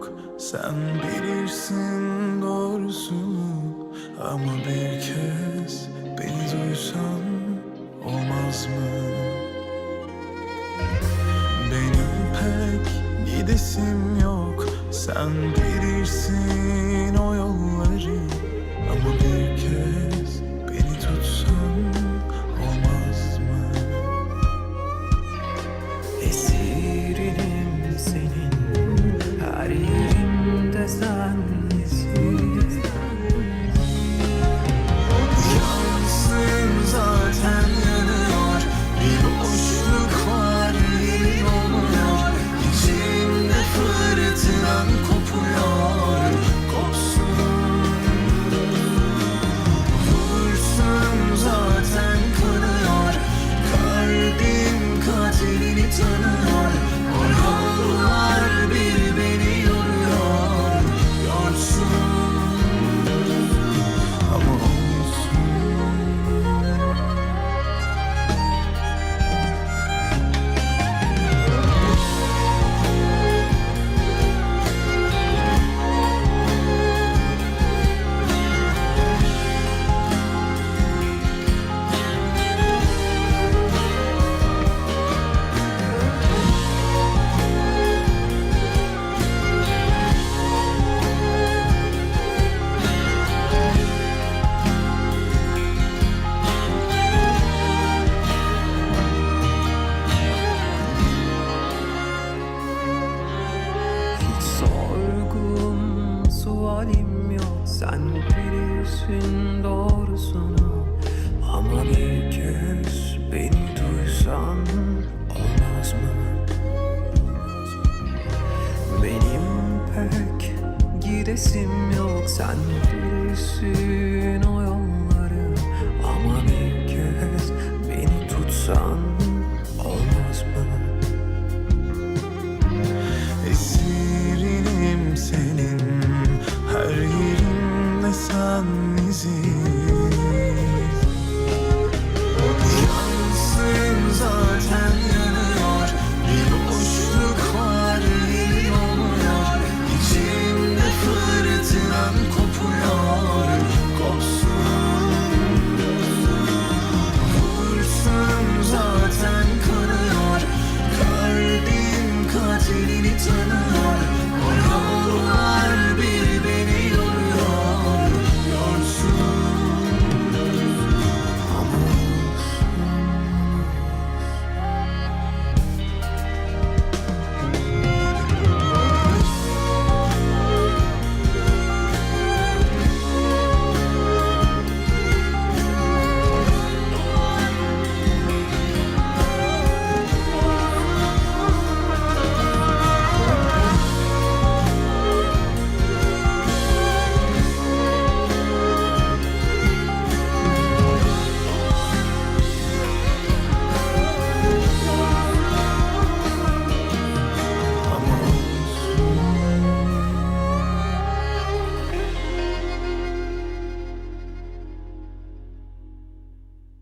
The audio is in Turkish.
yok Sen bilirsin doğrusunu Ama bir kez beni duysan olmaz mı? Benim pek gidesim yok Sen bilirsin o yolları Ama bir kez as the halim yok. Sen biliyorsun doğrusunu Ama bir kez beni duysan olmaz mı? Benim pek gidesim yok. Sen bilirsin o yok